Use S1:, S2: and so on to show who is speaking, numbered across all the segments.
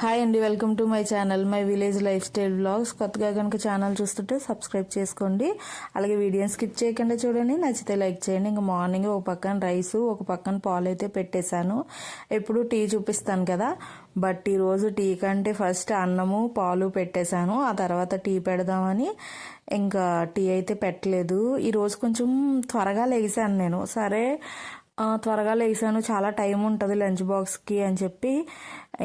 S1: Hi అండి welcome to my channel my village life style vlogs కొత్తగా కనుక channel చూస్తుంటే సబ్స్క్రైబ్ చేసుకోండి. అలాగే వీడియోని స్కిప్ చేయకుండా చూడండి నచ్చితే లైక్ చేయండి. ఇంకా మార్నింగ్ ఒక పక్కన రైస్ ఒక పక్కన పాలు అయితే పెట్టేశాను. ఎప్పుడు టీ చూపిస్తాను కదా బట్ ఈరోజు టీ కంటే ఫస్ట్ అన్నము పాలు పెట్టేశాను. ఆ తర్వాత టీ పెడదామని ఇంకా టీ అయితే పెట్టలేదు. ఈరోజు కొంచెం త్వరగా లేచాను నేను. సరే త్వరగా లేసాను. చాలా టైం ఉంటుంది లంచ్ బాక్స్కి అని చెప్పి.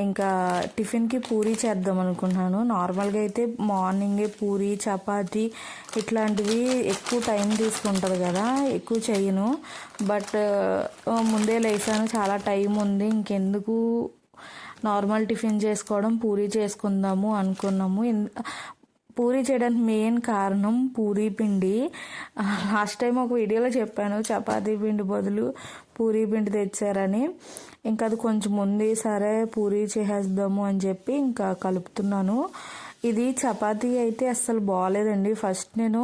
S1: ఇంకా టిఫిన్కి పూరి చేద్దాం అనుకున్నాను నార్మల్గా అయితే మార్నింగే పూరి చపాతి ఇట్లాంటివి ఎక్కువ టైం తీసుకుంటుంది కదా ఎక్కువ చేయను. బట్ ముందే లేసాను. చాలా టైం ఉంది. ఇంకెందుకు నార్మల్ టిఫిన్ చేసుకోవడం పూరి చేసుకుందాము అనుకున్నాము. పూరి చేయడానికి మెయిన్ కారణం పూరీ పిండి. లాస్ట్ టైం ఒక వీడియోలో చెప్పాను చపాతీ పిండి బదులు పూరీ పిండి తెచ్చారని. ఇంకా అది కొంచెం ఉంది సరే పూరీ చేసేద్దాము అని చెప్పి ఇంకా కలుపుతున్నాను. ఇది చపాతీ అయితే అస్సలు బాగాలేదండి ఫస్ట్ నేను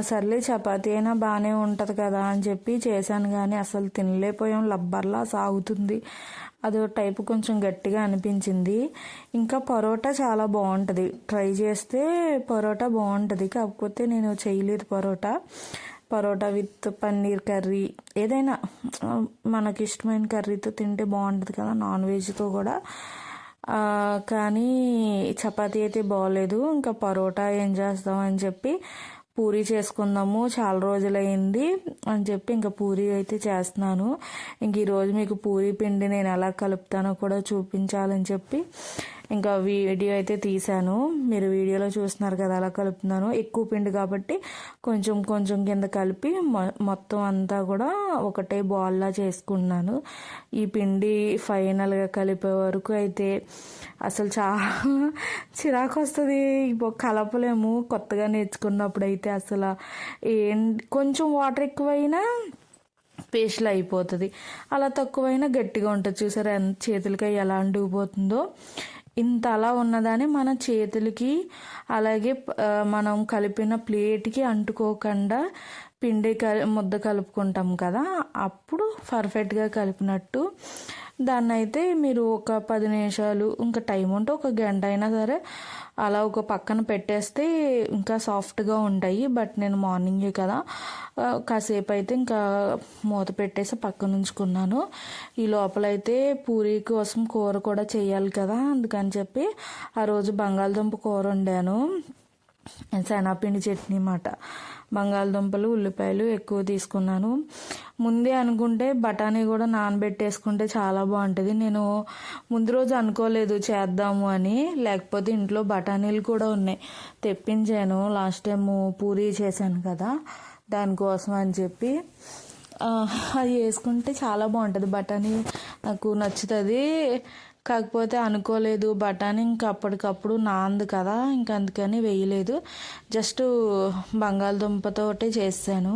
S1: సర్లే చపాతీ అయినా బాగానే ఉంటుంది కదా అని చెప్పి చేశాను కానీ అసలు తినలేకపోయాం. లబ్బర్లా సాగుతుంది. అదో టైపు కొంచెం గట్టిగా అనిపించింది. ఇంకా పరోటా చాలా బాగుంటుంది. ట్రై చేస్తే పరోటా బాగుంటుంది. కాకపోతే నేను చేయలేదు parotta. Parotta with paneer curry. ఏదైనా మనకి ఇష్టమైన కర్రీతో తింటే బాగుంటుంది కదా నాన్ వెజ్తో కూడా కానీ చపాతీ అయితే బాగోలేదు ఇంకా పరోటా ఏం చేస్తాం అని చెప్పి పూరి చేసుకుందాము చాలా రోజులైంది అని చెప్పి ఇంకా పూరి అయితే చేస్తున్నాను. ఇంక ఈరోజు మీకు పూరి పిండి నేను ఎలా కలుపుతానో కూడా చూపించాలని చెప్పి ఇంకా వీడియో అయితే తీశాను. మీరు వీడియోలో చూస్తున్నారు కదా అలా కలుపుతున్నాను. ఎక్కువ పిండి కాబట్టి కొంచెం కొంచెం కింద కలిపి మొత్తం అంతా కూడా ఒకటే బాల్లా చేసుకున్నాను ఈ పిండి ఫైనల్గా కలిపే వరకు అయితే అసలు చాలా చిరాకు వస్తుంది. కలపలేము. కొత్తగా నేర్చుకున్నప్పుడు అయితే అసలు ఏం కొంచెం వాటర్ ఎక్కువైనా పేస్ట్లు అయిపోతుంది. అలా తక్కువైనా గట్టిగా ఉంటుంది. చూసారా ఎంత చేతులకి ఎలా అంటుకుపోతుందో ఇంత అలా ఉన్నదాన్ని మన చేతులకి అలాగే మనం కలిపిన ప్లేట్కి అంటుకోకుండా పిండి ముద్ద కలుపుకుంటాం కదా అప్పుడు పర్ఫెక్ట్గా కలిపినట్టు దాన్ని అయితే మీరు ఒక పది నిమిషాలు ఇంకా టైం ఉంటే ఒక గంట అయినా సరే అలా ఒక పక్కన పెట్టేస్తే ఇంకా సాఫ్ట్గా ఉంటాయి. బట్ నేను మార్నింగే కదా కాసేపు అయితే ఇంకా మూత పెట్టేసి పక్కన ఉంచుకున్నాను. ఈ లోపలైతే పూరీ కోసం కూర కూడా చేయాలి కదా అందుకని చెప్పి ఆ రోజు బంగాళదుంప కూర వండాను. శనగపిండి చట్నీ అన్నమాట బంగాళదుంపలు ఉల్లిపాయలు ఎక్కువ తీసుకున్నాను. ముందే అనుకుంటే బఠానీ కూడా నానబెట్టేసుకుంటే చాలా బాగుంటుంది. నేను ముందు రోజు అనుకోలేదు చేద్దాము అని. లేకపోతే ఇంట్లో బఠానీలు కూడా ఉన్నాయి. తెప్పించాను. లాస్ట్ టైం పూరీ చేశాను కదా దానికోసం అని చెప్పి. అది వేసుకుంటే చాలా బాగుంటుంది బఠానీ. నాకు నచ్చుతుంది. కాకపోతే అనుకోలేదు బఠానీ ఇంకా అప్పటికప్పుడు నాంది కదా ఇంకా అందుకని వేయలేదు. జస్ట్ బంగాళదుంపతోటే చేశాను.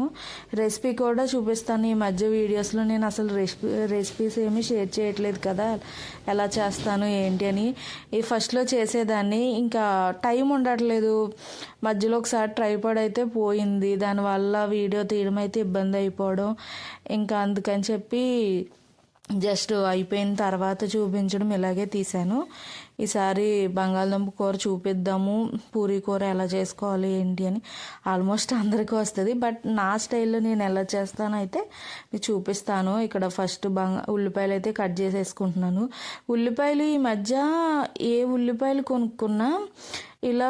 S1: రెసిపీ కూడా చూపిస్తాను. ఈ మధ్య వీడియోస్లో నేను అసలు రెసిపీ రెసిపీస్ ఏమీ షేర్ చేయట్లేదు కదా. ఎలా చేస్తాను ఏంటి అని. ఈ ఫస్ట్లో చేసేదాన్ని. ఇంకా టైం ఉండట్లేదు. మధ్యలో ఒకసారి ట్రైపాడ్ అయితే పోయింది. దానివల్ల వీడియో తీయడం అయితే ఇబ్బంది అయిపోవడం. ఇంకా అందుకని చెప్పి జస్ట్ అయిపోయిన తర్వాత చూపించడం ఇలాగే తీశాను. ఈసారి బంగాళదుంప కూర చూపిద్దాము. పూరీ కూర ఎలా చేసుకోవాలి ఏంటి అని ఆల్మోస్ట్ అందరికీ వస్తుంది. బట్ నా స్టైల్లో నేను ఎలా చేస్తానైతే మీకు చూపిస్తాను. ఇక్కడ ఫస్ట్ బంగా ఉల్లిపాయలు అయితే కట్ చేసేసుకుంటున్నాను. ఉల్లిపాయలు ఈ మధ్య ఏ ఉల్లిపాయలు కొనుక్కున్నా ఇలా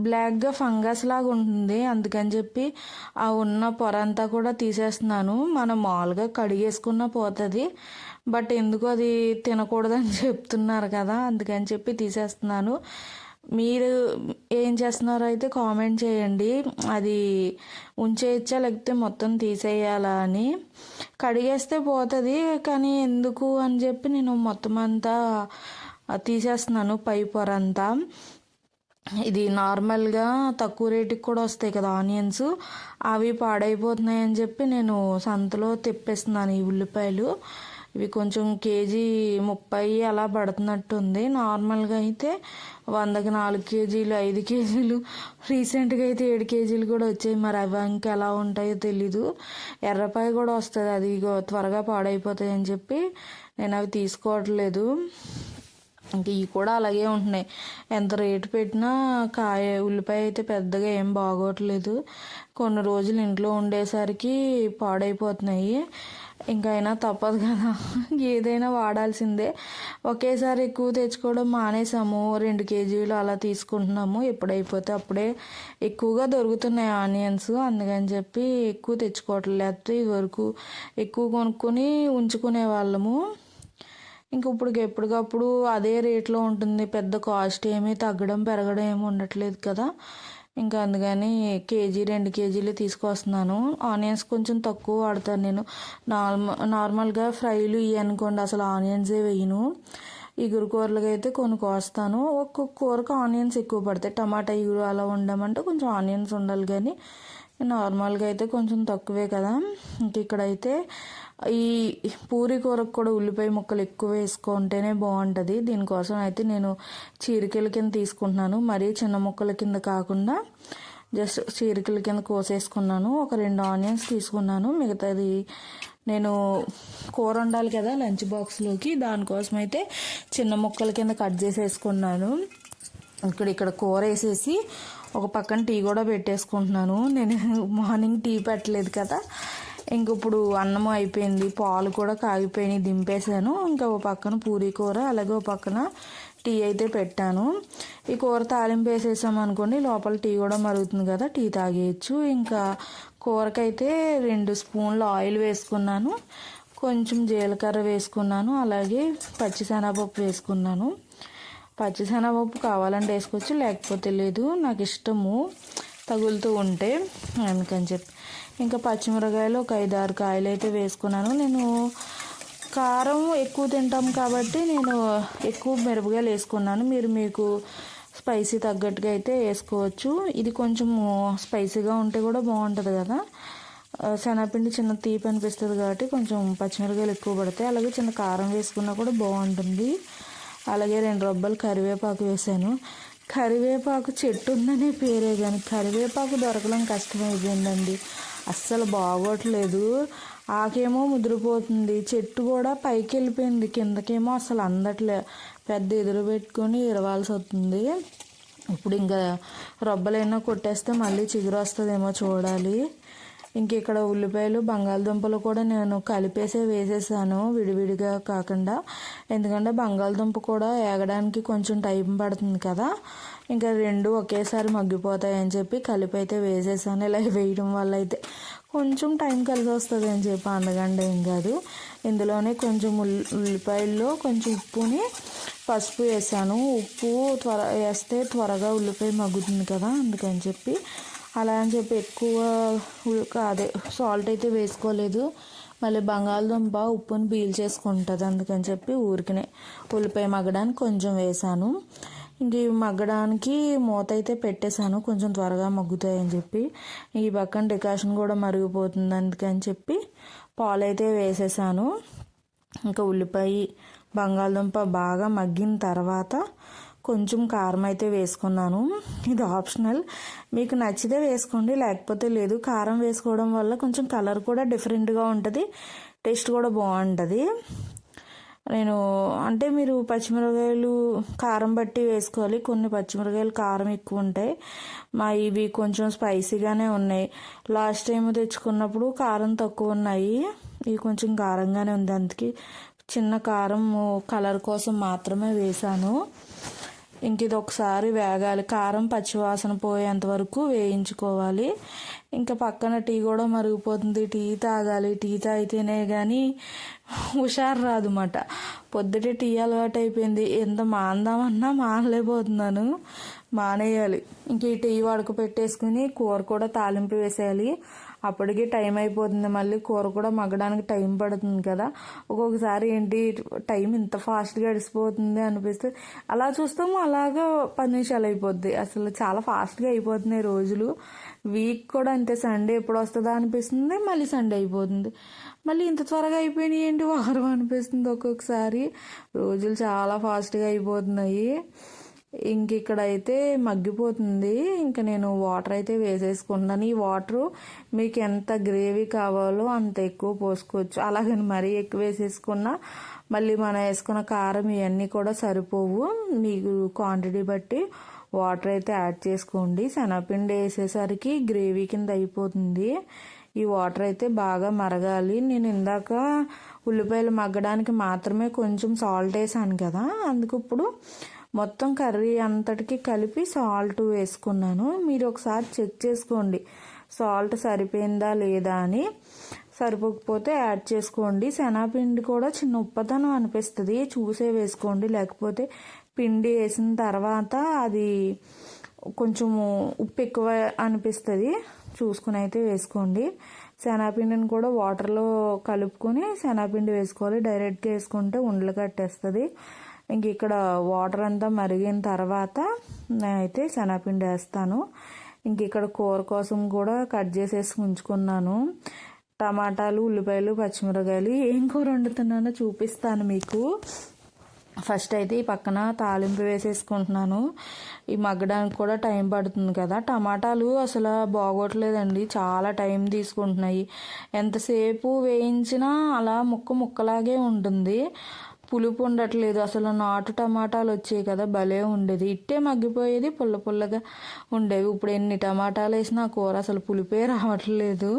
S1: బ్లాక్గా ఫంగస్ లాగా ఉంటుంది. అందుకని చెప్పి ఆ ఉన్న పొర అంతా కూడా తీసేస్తున్నాను. మనం మామూలుగా కడిగేసుకున్న పోతుంది. బట్ ఎందుకు అది తినకూడదని చెప్తున్నారు కదా. అందుకని చెప్పి తీసేస్తున్నాను. మీరు ఏం చేస్తున్నారో అయితే కామెంట్ చేయండి. అది ఉంచేయచ్చా లేకపోతే మొత్తం తీసేయాలా అని. కడిగేస్తే పోతుంది కానీ ఎందుకు అని చెప్పి నేను మొత్తం అంతా తీసేస్తున్నాను పై పొర అంతా. ఇది నార్మల్గా తక్కువ రేటుకి కూడా వస్తాయి కదా ఆనియన్స్. అవి పాడైపోతున్నాయి అని చెప్పి నేను సంతలో తెప్పేస్తున్నాను ఈ ఉల్లిపాయలు. ఇవి కొంచెం కేజీ ముప్పై అలా పడుతున్నట్టుంది. నార్మల్గా అయితే వందకి నాలుగు కేజీలు ఐదు కేజీలు రీసెంట్గా అయితే ఏడు కేజీలు కూడా వచ్చాయి. మరి అవి ఇంకా ఎలా ఉంటాయో తెలీదు. ఎర్రపాయ కూడా వస్తుంది. అది త్వరగా పాడైపోతాయి అని చెప్పి నేను అవి తీసుకోవట్లేదు. ఇంక ఇవి కూడా అలాగే ఉంటున్నాయి. ఎంత రేటు పెట్టినా కాయ ఉల్లిపాయ అయితే పెద్దగా ఏం బాగోట్లేదు. కొన్ని రోజులు ఇంట్లో ఉండేసరికి పాడైపోతున్నాయి. ఇంకైనా అయినా తప్పదు కదా. ఏదైనా వాడాల్సిందే. ఒకేసారి ఎక్కువ తెచ్చుకోవడం మానేసాము. రెండు కేజీలు అలా తీసుకుంటున్నాము. ఎప్పుడైపోతే అప్పుడే ఎక్కువగా దొరుకుతున్నాయి ఆనియన్స్ అందుకని చెప్పి ఎక్కువ తెచ్చుకోవట్లేదు. ఇదివరకు ఎక్కువ కొనుక్కొని ఉంచుకునే వాళ్ళము. ఇంక ఇప్పుడు ఎప్పటికప్పుడు అదే రేట్లో ఉంటుంది. పెద్ద కాస్ట్ ఏమీ తగ్గడం పెరగడం ఏమి ఉండట్లేదు కదా. ఇంకా అందుకని కేజీ రెండు కేజీలు తీసుకొస్తున్నాను ఆనియన్స్ కొంచెం తక్కువ వాడతాను నేను. నార్మల్ నార్మల్గా ఫ్రైలు ఇవి అనుకోండి అసలు ఆనియన్సే వేయను. ఇగురు కూరలకి అయితే కొన్ని కోస్తాను ఒక్కొక్క కూరకు ఆనియన్స్ ఎక్కువ పడతాయి. టమాటా ఇగురు అలా ఉండమంటే కొంచెం ఆనియన్స్ ఉండాలి కానీ నార్మల్గా అయితే కొంచెం తక్కువే కదా. ఇంక ఇక్కడైతే ఈ పూరి కూరకు కూడా ఉల్లిపాయ ముక్కలు ఎక్కువ వేసుకుంటేనే బాగుంటుంది. దీనికోసం అయితే నేను చీరికల కింద తీసుకుంటున్నాను. మరీ చిన్న ముక్కల కింద కాకుండా జస్ట్ చీరికల కింద కోసేసుకున్నాను. ఒక రెండు ఆనియన్స్ తీసుకున్నాను. మిగతాది నేను కూర వండాలి కదా లంచ్ బాక్స్లోకి దానికోసం అయితే చిన్న ముక్కల కింద కట్ చేసేసుకున్నాను. ఇక్కడ ఇక్కడ కూర వేసేసి ఒక పక్కన టీ కూడా పెట్టేసుకుంటున్నాను. నేను మార్నింగ్ టీ పెట్టలేదు కదా. ఇంక ఇప్పుడు అన్నం అయిపోయింది పాలు కూడా కాగిపోయినాయి దింపేశాను. ఇంకా ఒక పక్కన పూరీ కూర అలాగే ఒక పక్కన టీ అయితే పెట్టాను. ఈ కూర తాలింపు వేసేసాం అనుకోండి లోపల టీ కూడా మరుగుతుంది కదా టీ తాగేయచ్చు. ఇంకా కూరకైతే రెండు స్పూన్లు ఆయిల్ వేసుకున్నాను కొంచెం జీలకర్ర వేసుకున్నాను అలాగే పచ్చిశనగపప్పు వేసుకున్నాను. పచ్చిశనగపప్పు కావాలంటే వేసుకోవచ్చు లేకపోతే లేదు నాకు ఇష్టము తగులుతూ ఉంటే అందుకని చెప్పి. ఇంకా పచ్చిమిరకాయలు ఒక ఐదు ఆరు కాయలు అయితే వేసుకున్నాను. నేను కారం ఎక్కువ తింటాం కాబట్టి నేను ఎక్కువ మిరపకాయలు వేసుకున్నాను. మీరు మీకు స్పైసీ తగ్గట్టుగా అయితే వేసుకోవచ్చు. ఇది కొంచెం స్పైసీగా ఉంటే కూడా బాగుంటుంది కదా. శనగపిండి చిన్న తీపి అనిపిస్తుంది కాబట్టి కొంచెం పచ్చిమిరకాయలు ఎక్కువ పడతాయి. అలాగే చిన్న కారం వేసుకున్నా కూడా బాగుంటుంది. అలాగే రెండు రబ్బలు కరివేపాకు వేసాను. కరివేపాకు చెట్టు ఉందనే పేరే కానీ కరివేపాకు దొరకడం కష్టమైపోయిందండి. అస్సలు బాగోట్లేదు. ఆకేమో ముదిరిపోతుంది. చెట్టు కూడా పైకి వెళ్ళిపోయింది కిందకేమో అసలు అందట్లే. పెద్ద ఎదురు పెట్టుకొని ఇరవాల్సి వస్తుంది. ఇప్పుడు ఇంకా రొబ్బలైనా కొట్టేస్తే మళ్ళీ చిగురు వస్తుందేమో చూడాలి. ఇంక ఇక్కడ ఉల్లిపాయలు బంగాళదుంపలు కూడా నేను కలిపేసే వేసేసాను. విడివిడిగా కాకుండా. ఎందుకంటే బంగాళదుంప కూడా ఏగడానికి కొంచెం టైం పడుతుంది కదా. ఇంకా రెండు ఒకేసారి మగ్గిపోతాయని చెప్పి కలిపి అయితే వేసేసాను. ఇలా వేయడం వల్ల అయితే కొంచెం టైం కలిసి వస్తుంది అని చెప్పి అందుకంటే ఏం కాదు. ఇందులోనే కొంచెం ఉల్లిపాయల్లో కొంచెం ఉప్పుని పసుపు వేసాను. ఉప్పు త్వర వేస్తే త్వరగా ఉల్లిపాయ మగ్గుతుంది కదా అందుకని చెప్పి అలా అని చెప్పి ఎక్కువ అదే సాల్ట్ అయితే వేసుకోలేదు. మళ్ళీ బంగాళదుంప ఉప్పుని పీల్ చేసుకుంటుంది అందుకని చెప్పి ఊరికనే ఉల్లిపాయ మగ్గడానికి కొంచెం వేసాను. ఇంక ఇవి మగ్గడానికి మూత అయితే పెట్టేశాను. కొంచెం త్వరగా మగ్గుతాయని చెప్పి. ఈ పక్కన డికాషన్ కూడా మరిగిపోతుంది అందుకని చెప్పి పాలు అయితే వేసేసాను. ఇంకా ఉల్లిపాయ బంగాళదుంప బాగా మగ్గిన తర్వాత కొంచెం కారం అయితే వేసుకున్నాను. ఇది ఆప్షనల్. మీకు నచ్చితే వేసుకోండి లేకపోతే లేదు. కారం వేసుకోవడం వల్ల కొంచెం కలర్ కూడా డిఫరెంట్గా ఉంటుంది టేస్ట్ కూడా బాగుంటుంది. నేను అంటే మీరు పచ్చిమిరకాయలు కారం బట్టి వేసుకోవాలి. కొన్ని పచ్చిమిరకాయలు కారం ఎక్కువ ఉంటాయి. మా ఇవి కొంచెం స్పైసీగానే ఉన్నాయి. లాస్ట్ టైం తెచ్చుకున్నప్పుడు కారం తక్కువ ఉన్నాయి. ఇవి కొంచెం కారంగానే ఉంది. అందుకే చిన్న కారం కలర్ కోసం మాత్రమే వేశాను. ఇంక ఇది ఒకసారి వేగాలి. కారం పచ్చివాసన పోయేంత వరకు వేయించుకోవాలి. ఇంకా పక్కన టీ కూడా మరిగిపోతుంది. టీ తాగాలి. టీ తాగితేనే కానీ హుషారు రాదన్నమాట. పొద్దుటే టీ అలవాటు అయిపోయింది ఎంత మాందామన్నా మానలేకపోతున్నాను. మానేయాలి. ఇంక ఈ టీ వడక పెట్టేసుకుని కూర కూడా తాలింపు వేసేయాలి. అప్పటికి టైం అయిపోతుంది. మళ్ళీ కూర కూడా మగ్గడానికి టైం పడుతుంది కదా. ఒక్కొక్కసారి ఏంటి టైం ఇంత ఫాస్ట్గా గడిచిపోతుంది అనిపిస్తే అలా చూస్తాము అలాగా పది నిమిషాలు అయిపోద్ది. అసలు చాలా ఫాస్ట్గా అయిపోతున్నాయి రోజులు. వీక్ కూడా అంతే సండే ఎప్పుడు వస్తుందా అనిపిస్తుంది మళ్ళీ సండే అయిపోతుంది. మళ్ళీ ఇంత త్వరగా అయిపోయినాయి ఏంటి వారం అనిపిస్తుంది ఒక్కొక్కసారి. రోజులు చాలా ఫాస్ట్గా అయిపోతున్నాయి. ఇంక ఇక్కడ అయితే మగ్గిపోతుంది. ఇంకా నేను వాటర్ అయితే వేసేసుకుంటున్నాను. ఈ వాటర్ మీకు ఎంత గ్రేవీ కావాలో అంత ఎక్కువ పోసుకోవచ్చు. అలాగని మరీ ఎక్కువ వేసేసుకున్నా మళ్ళీ మనం వేసుకున్న కారం ఇవన్నీ కూడా సరిపోవు. మీకు క్వాంటిటీ బట్టి వాటర్ అయితే యాడ్ చేసుకోండి. శనగపిండి వేసేసరికి గ్రేవీ కింద అయిపోతుంది. ఈ వాటర్ అయితే బాగా మరగాలి. నేను ఇందాక ఉల్లిపాయలు మగ్గడానికి మాత్రమే కొంచెం సాల్ట్ వేసాను కదా. అందుకు ఇప్పుడు మొత్తం కర్రీ అంతటికి కలిపి సాల్ట్ వేసుకున్నాను. మీరు ఒకసారి చెక్ చేసుకోండి. సాల్ట్ సరిపోయిందా లేదా అని. సరిపోకపోతే యాడ్ చేసుకోండి. శనగపిండి కూడా చిన్న ఉప్పతనం అనిపిస్తుంది. చూసే వేసుకోండి. లేకపోతే పిండి వేసిన తర్వాత అది కొంచెము ఉప్పు ఎక్కువ అనిపిస్తుంది. చూసుకుని అయితే వేసుకోండి. శనగపిండిని కూడా వాటర్లో కలుపుకొని శనగపిండి వేసుకోవాలి. డైరెక్ట్గా వేసుకుంటే ఉండలు కట్టేస్తుంది. ఇంక ఇక్కడ వాటర్ అంతా మరిగిన తర్వాత నేనైతే శనగపిండి వేస్తాను. ఇంక ఇక్కడ కూర కోసం కూడా కట్ చేసేసి ఉంచుకున్నాను. టమాటాలు ఉల్లిపాయలు పచ్చిమిరకాయలు ఏం కూర వండుతున్నానో చూపిస్తాను మీకు. ఫస్ట్ అయితే ఈ పక్కన తాలింపు వేసేసుకుంటున్నాను. ఈ మగ్గడానికి కూడా టైం పడుతుంది కదా. టమాటాలు అసలు బాగోట్లేదండి. చాలా టైం తీసుకుంటున్నాయి. ఎంతసేపు వేయించినా అలా ముక్క ముక్కలాగే ఉంటుంది. పులుపు ఉండట్లేదు. అసలు నాటు టమాటాలు వచ్చాయి కదా భలే ఉండేది. ఇట్టే మగ్గిపోయేది పుల్ల పుల్లగా ఉండేవి. ఇప్పుడు ఎన్ని టమాటాలు వేసినా కూర అసలు పులిపే రావట్లేదు.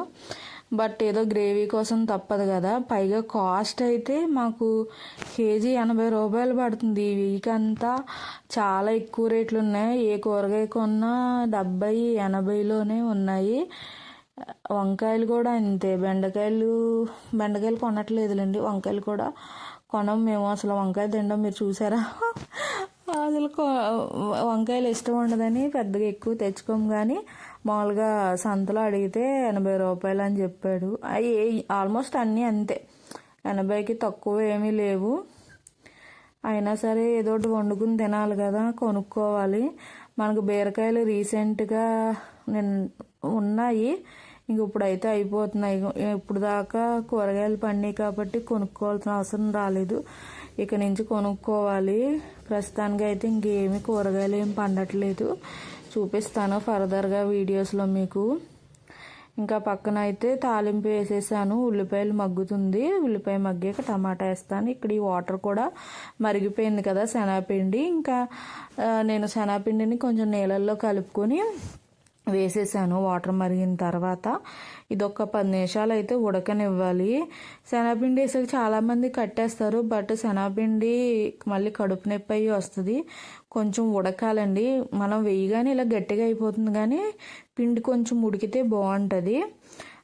S1: బట్ ఏదో గ్రేవీ కోసం తప్పదు కదా. పైగా కాస్ట్ అయితే మాకు కేజీ ఎనభై రూపాయలు పడుతుంది. ఈ వీక్ అంతా చాలా ఎక్కువ రేట్లు ఉన్నాయి. ఏ కూరగాయ కొన్నా డెబ్బై ఎనభైలోనే ఉన్నాయి. వంకాయలు కూడా అంతే. బెండకాయలు బెండకాయలు కొనట్లేదులేండి. వంకాయలు కూడా కొనం మేము అసలు వంకాయ తినడం మీరు చూసారా? అసలు వంకాయలు ఇష్టం ఉండదని పెద్దగా ఎక్కువ తెచ్చుకోము కానీ మామూలుగా సంతలో అడిగితే ఎనభై రూపాయలు అని చెప్పాడు. అవి ఆల్మోస్ట్ అన్నీ అంతే. ఎనభైకి తక్కువ ఏమీ లేవు. అయినా సరే ఏదో ఒకటి వండుకుని తినాలి కదా కొనుక్కోవాలి. మనకు బీరకాయలు రీసెంట్గా నేను ఉన్నాయి. ఇంక ఇప్పుడైతే అయిపోతున్నాయి. ఇప్పుడు దాకా కూరగాయలు పండినాయి కాబట్టి కొనుక్కోవాల్సిన అవసరం రాలేదు. ఇక నుంచి కొనుక్కోవాలి. ప్రస్తుతానికి అయితే ఇంకేమి కూరగాయలు ఏం పండట్లేదు. చూపిస్తాను ఫర్దర్గా వీడియోస్లో మీకు. ఇంకా పక్కన అయితే తాలింపు వేసేసాను. ఉల్లిపాయలు మగ్గుతుంది. ఉల్లిపాయ మగ్గాక టమాటా వేస్తాను. ఇక్కడ ఈ వాటర్ కూడా మరిగిపోయింది కదా శనగపిండి. ఇంకా నేను శనగపిండిని కొంచెం నీళ్ళల్లో కలుపుకొని వేసేసాను వాటర్ మరిగిన తర్వాత. ఇది ఒక పది నిమిషాలు అయితే ఉడకనివ్వాలి. శనగపిండి వేసాక చాలామంది కట్టేస్తారు బట్ శనగపిండి మళ్ళీ కడుపు నొప్పి అయ్యి వస్తుంది. కొంచెం ఉడకాలండి. మనం వేయగానే ఇలా గట్టిగా అయిపోతుంది కానీ పిండి కొంచెం ఉడికితే బాగుంటుంది.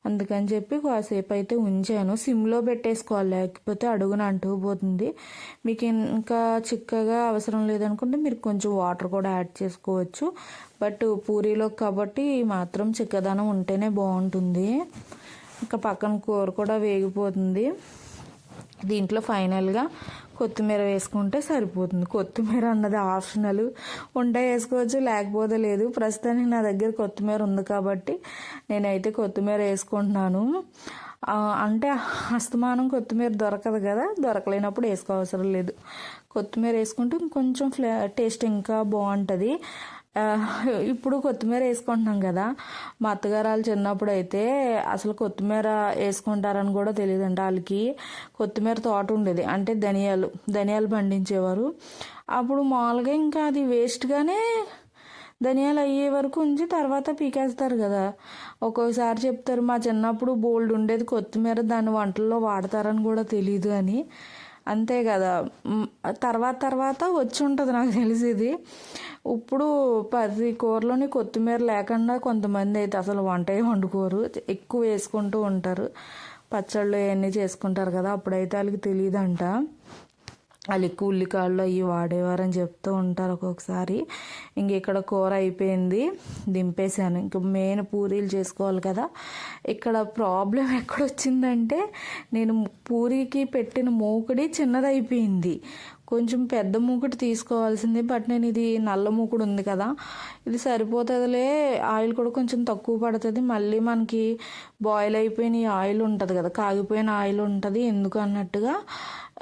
S1: అందుకని చెప్పి కాసేపు అయితే ఉంచాను. సిమ్లో పెట్టేసుకోవాలి. లేకపోతే అడుగున అంటుకుపోతుంది మీకు ఇంకా చిక్కగా అవసరం లేదనుకుంటే మీరు కొంచెం వాటర్ కూడా యాడ్ చేసుకోవచ్చు. బట్ పూరీలో కాబట్టి మాత్రం చిక్కదనం ఉంటేనే బాగుంటుంది. ఇంకా పక్కన కూర కూడా వేగిపోతుంది. దీంట్లో ఫైనల్గా కొత్తిమీర వేసుకుంటే సరిపోతుంది. కొత్తిమీర అన్నది ఆప్షనల్. ఉంటే వేసుకోవచ్చు లేకపోతే లేదు. ప్రస్తుతానికి నా దగ్గర కొత్తిమీర ఉంది కాబట్టి నేనైతే కొత్తిమీర వేసుకుంటున్నాను. అంటే అస్తమానం కొత్తిమీర దొరకదు కదా దొరకలేనప్పుడు వేసుకోవసరం లేదు. కొత్తిమీర వేసుకుంటే కొంచెం ఫ్లే టేస్ట్ ఇంకా బాగుంటుంది. ఇప్పుడు కొత్తిమీర వేసుకుంటున్నాం కదా. మా అత్తగారు వాళ్ళు చిన్నప్పుడు అయితే అసలు కొత్తిమీర వేసుకుంటారని కూడా తెలియదండి వాళ్ళకి. కొత్తిమీర తోట ఉండేది. అంటే ధనియాలు ధనియాలు పండించేవారు. అప్పుడు మామూలుగా ఇంకా అది వేస్ట్గానే ధనియాలు అయ్యే వరకు ఉంచి తర్వాత పీకేస్తారు కదా. ఒక్కొక్కసారి చెప్తారు మా చిన్నప్పుడు బోల్డ్ ఉండేది కొత్తిమీర దాన్ని వంటల్లో వాడతారని కూడా తెలియదు అని. అంతే కదా. తర్వాత తర్వాత వచ్చి ఉంటుంది నాకు తెలిసేది. ఇప్పుడు పది కూరలోని కొత్తిమీర లేకుండా కొంతమంది అయితే అసలు వంట వండుకోరు. ఎక్కువ వేసుకుంటూ ఉంటారు. పచ్చళ్ళు అవన్నీ చేసుకుంటారు కదా. అప్పుడైతే వాళ్ళకి తెలియదంట. వాళ్ళు ఎక్కువ ఉల్లికాళ్ళు అవి వాడేవారని చెప్తూ ఉంటారు ఒక్కొక్కసారి. ఇంక ఇక్కడ కూర అయిపోయింది దింపేశాను. ఇంక మెయిన్ పూరీలు చేసుకోవాలి కదా. ఇక్కడ ప్రాబ్లం ఎక్కడొచ్చిందంటే నేను పూరీకి పెట్టిన మూకుడి చిన్నదైపోయింది. కొంచెం పెద్ద మూకుడు తీసుకోవాల్సింది బట్ నేను ఇది నల్ల మూకుడు ఉంది కదా. ఇది సరిపోతుందిలే ఆయిల్ కూడా కొంచెం తక్కువ పడుతుంది. మళ్ళీ మనకి బాయిల్ అయిపోయిన ఆయిల్ ఉంటుంది కదా కాగిపోయిన ఆయిల్ ఉంటుంది ఎందుకు అన్నట్టుగా.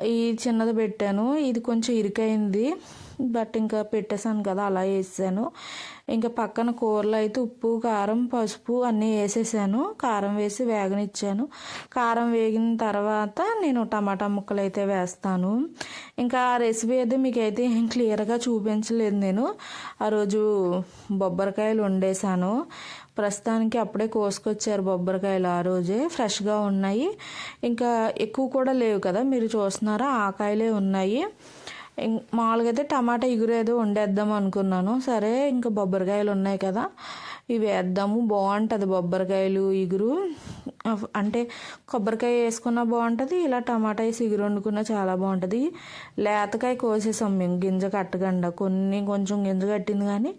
S1: ఈ చిన్నది పెట్టాను. ఇది కొంచెం ఇరుకైంది. బట్ ఇంకా పెట్టేశాను కదా అలా వేసాను. ఇంకా పక్కన కూరలో అయితే ఉప్పు కారం పసుపు అన్నీ వేసేసాను. కారం వేసి వేగనిచ్చాను. కారం వేగిన తర్వాత నేను టమాటా ముక్కలు అయితే వేస్తాను. ఇంకా ఆ రెసిపీ అయితే మీకు అయితే ఏం క్లియర్గా చూపించలేదు నేను. ఆ రోజు బొబ్బరికాయలు వండేసాను ప్రస్తుతానికి అప్పుడే కోసుకొచ్చారు బొబ్బరికాయలు ఆ రోజే. ఫ్రెష్గా ఉన్నాయి. ఇంకా ఎక్కువ కూడా లేవు కదా. మీరు చూస్తున్నారా? ఆ కాయలే ఉన్నాయి. మామూలుగా అయితే టమాటా ఇగురు వండేద్దాం అనుకున్నాను. సరే ఇంకా బొబ్బరికాయలు ఉన్నాయి కదా ఇవి వేద్దాము బాగుంటుంది బొబ్బరికాయలు ఇగురు. అంటే కొబ్బరికాయ వేసుకున్నా బాగుంటుంది ఇలా టమాటా వేసి ఇగురు వండుకున్నా చాలా బాగుంటుంది లేతకాయ కోసేసాం మేము గింజ కట్టకుండా. కొన్ని కొంచెం గింజ కట్టింది కానీ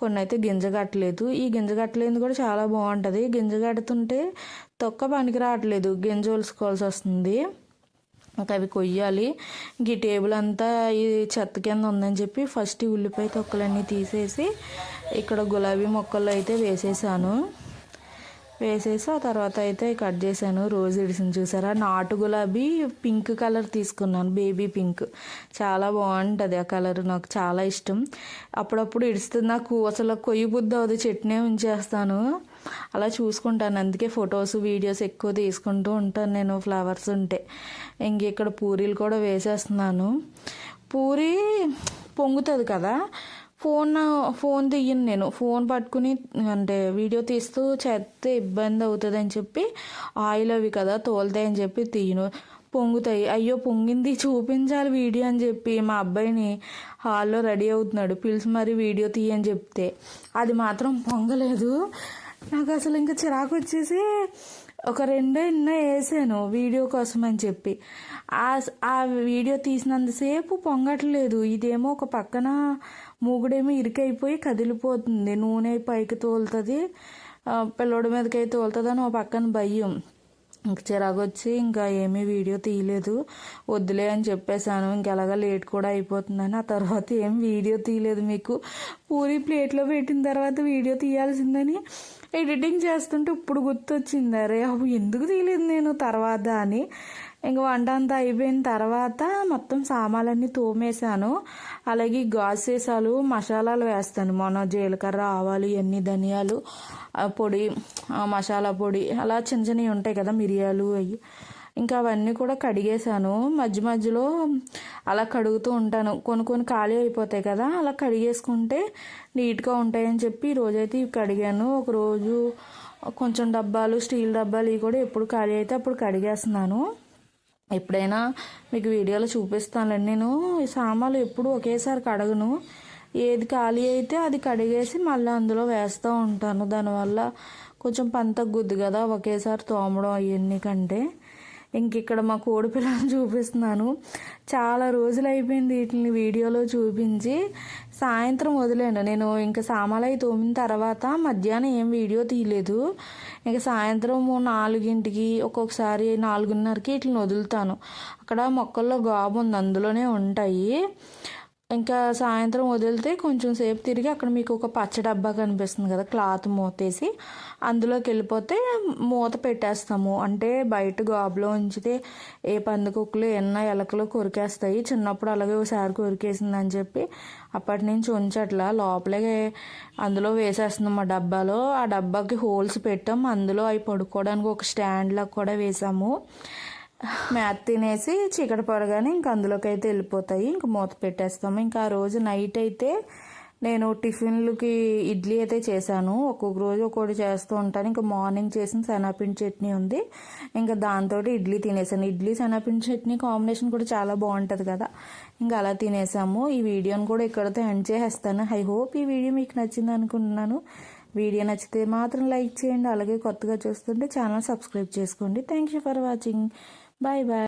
S1: కొన్ని అయితే గింజ కట్టలేదు. ఈ గింజ కట్టలేదు కూడా చాలా బాగుంటుంది గింజ కడుతుంటే తొక్క పనికి రావట్లేదు గింజ ఒలుసుకోవాల్సి వస్తుంది ఇంకా అవి కొయ్యాలి. ఇంక ఈ టేబుల్ అంతా ఈ చెత్త కింద ఉందని చెప్పి ఫస్ట్ ఈ ఉల్లిపాయ తొక్కలన్నీ తీసేసి ఇక్కడ గులాబీ మొక్కలు అయితే వేసేసాను. వేసేసి ఆ తర్వాత అయితే కట్ చేశాను రోజు ఇడిసిన చూసారా? నాటు గులాబీ పింక్ కలర్ తీసుకున్నాను బేబీ పింక్. చాలా బాగుంటుంది ఆ కలర్ నాకు చాలా ఇష్టం. అప్పుడప్పుడు ఇడుస్తుంది నాకు అసలు కొయ్యి బుద్ధి అవుతుంది చట్నీ ఉంచేస్తాను. అలా చూసుకుంటాను. అందుకే ఫొటోస్ వీడియోస్ ఎక్కువ తీసుకుంటూ ఉంటాను నేను. ఫ్లవర్స్ ఉంటే ఇంక ఇక్కడ పూరీలు కూడా వేసేస్తున్నాను. పూరి పొంగుతుంది కదా ఫోన్ ఫోన్ తీయను నేను. ఫోన్ పట్టుకుని అంటే వీడియో తీస్తూ చేస్తే ఇబ్బంది అవుతుంది అని చెప్పి ఆయిల్ అవి కదా తోలుతాయని చెప్పి తీయను. పొంగుతాయి. అయ్యో పొంగింది చూపించాలి వీడియో అని చెప్పి మా అబ్బాయిని హాల్లో రెడీ అవుతున్నాడు. పిలిచి మరి వీడియో తీయని చెప్తే. అది మాత్రం పొంగలేదు. నాకు అసలు ఇంకా చిరాకు వచ్చేసి ఒక రెండో ఎన్నో వేసాను వీడియో కోసం అని చెప్పి. ఆ ఆ వీడియో తీసినంతసేపు పొంగట్లేదు. ఇదేమో ఒక పక్కన మూగుడేమో ఇరికైపోయి కదిలిపోతుంది. నూనె పైకి తోలుతుంది. పిల్లోడి మీదకి అయితే తోలుతుంది ఒక పక్కన భయం. ఇంక చిరాకు వచ్చి ఇంకా ఏమీ వీడియో తీయలేదు. వద్దులే అని చెప్పేశాను. ఇంకెలాగా లేట్ కూడా అయిపోతుందని. ఆ తర్వాత ఏం వీడియో తీయలేదు మీకు. పూరి ప్లేట్లో పెట్టిన తర్వాత వీడియో తీయాల్సిందని ఎడిటింగ్ చేస్తుంటే ఇప్పుడు గుర్తొచ్చింది అరే అవి ఎందుకు తీయలేదు నేను తర్వాత అని. ఇంక వంట అంతా అయిపోయిన తర్వాత మొత్తం సామాన్లన్నీ తోమేశాను. అలాగే గాసేసాలు మసాలాలు వేస్తాను. మొన్న జీలకర్ర ఆవాలు ఇవన్నీ ధనియాలు ఆ పొడి మసాలా పొడి అలా చిన్న చిన్నవి ఉంటాయి కదా మిరియాలు అవి ఇంకా అవన్నీ కూడా కడిగేశాను. మధ్య మధ్యలో అలా కడుగుతూ ఉంటాను. కొన్ని కొన్ని ఖాళీ అయిపోతాయి కదా అలా కడిగేసుకుంటే నీట్గా ఉంటాయని చెప్పి ఈరోజైతే ఇవి కడిగాను. ఒకరోజు కొంచెం డబ్బాలు స్టీల్ డబ్బాలు ఇవి కూడా ఎప్పుడు ఖాళీ అయితే అప్పుడు కడిగేస్తున్నాను. ఎప్పుడైనా మీకు వీడియోలో చూపిస్తానులేండి నేను. ఈ సామాన్లు ఎప్పుడు ఒకేసారి కడగను. ఏది ఖాళీ అయితే అది కడిగేసి మళ్ళీ అందులో వేస్తూ ఉంటాను. దానివల్ల కొంచెం పంతగ్గుద్ది కదా ఒకేసారి తోమడం అవన్నీ కంటే. ఇంక ఇక్కడ మా కోడి పిల్లలను చూపిస్తున్నాను. చాలా రోజులు అయిపోయింది వీటిని వీడియోలో చూపించి. సాయంత్రం వదిలేను నేను ఇంకా సామాలై తోమిన తర్వాత మధ్యాహ్నం ఏం వీడియో తీయలేదు. ఇంకా సాయంత్రం నాలుగింటికి ఒక్కొక్కసారి నాలుగున్నరకి వీటిని వదులుతాను. అక్కడ మొక్కల్లో గాబు ఉంది. అందులోనే ఉంటాయి. ఇంకా సాయంత్రం వదిలితే కొంచెం సేపు తిరిగి అక్కడ మీకు ఒక పచ్చ డబ్బా కనిపిస్తుంది కదా క్లాత్ మూతేసి. అందులోకి వెళ్ళిపోతే మూత పెట్టేస్తాము. అంటే బయట గాబులో ఉంచితే ఏ పందికొక్కులు ఎన్న ఎలకలు కొరికేస్తాయి. చిన్నప్పుడు అలాగే ఒకసారి కొరికేసిందని చెప్పి అప్పటి నుంచి ఉంచట్లా. లోపలే అందులో వేసేస్తున్నాం ఆ డబ్బాలో. ఆ డబ్బాకి హోల్స్ పెట్టాం. అందులో అవి పడుకోవడానికి ఒక స్టాండ్లా కూడా వేసాము. మ్యాత్ తినేసి చీకటి పడగానే ఇంక అందులోకి అయితే వెళ్ళిపోతాయి. ఇంక మూత పెట్టేస్తాము. ఇంకా ఆ రోజు నైట్ అయితే నేను టిఫిన్లకి ఇడ్లీ అయితే చేశాను. ఒక్కొక్క రోజు ఒక్కోటి చేస్తూ ఉంటాను. ఇంకా మార్నింగ్ చేసిన శనగపిండి చట్నీ ఉంది. ఇంకా దాంతో ఇడ్లీ తినేసాను. ఇడ్లీ శనగపిండి చట్నీ కాంబినేషన్ కూడా చాలా బాగుంటుంది కదా. ఇంకా అలా తినేసాము. ఈ వీడియోని కూడా ఇక్కడితో ఎండ్ చేసేస్తాను. ఐ హోప్ ఈ వీడియో మీకు నచ్చింది అనుకుంటున్నాను. వీడియో నచ్చితే మాత్రం లైక్ చేయండి. అలాగే కొత్తగా చూస్తుంటే ఛానల్ సబ్స్క్రైబ్ చేసుకోండి. Thank you for watching. Bye bye.